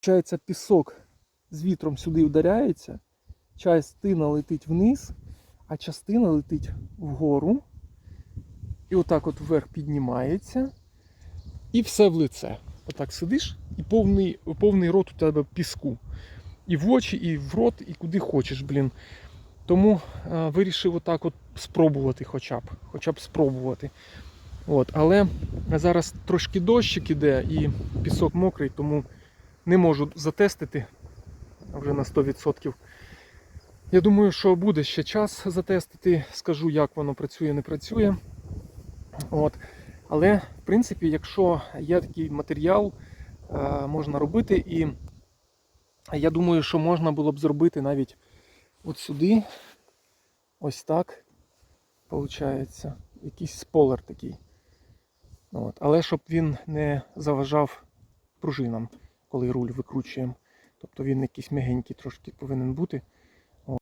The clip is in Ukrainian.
Получається, пісок з вітром сюди вдаряється, частина летить вниз, а частина летить вгору. І отак от вверх піднімається. І все в лице. Отак сидиш, і повний, повний рот у тебе піску. І в очі, і в рот, і куди хочеш, блін. Тому е, вирішив отак от спробувати хоча б. Хоча б спробувати. От, але зараз трошки дощик іде і пісок мокрий, тому не можу затестити вже на 100%. Я думаю, що буде ще час затестити, скажу, як воно працює, не працює. От. Але, в принципі, якщо є такий матеріал, е, можна робити. І я думаю, що можна було б зробити навіть от сюди, ось так, виходить, якийсь сполер такий. От. Але щоб він не заважав пружинам, коли руль викручуємо. Тобто він якийсь м'ягенький трошки повинен бути.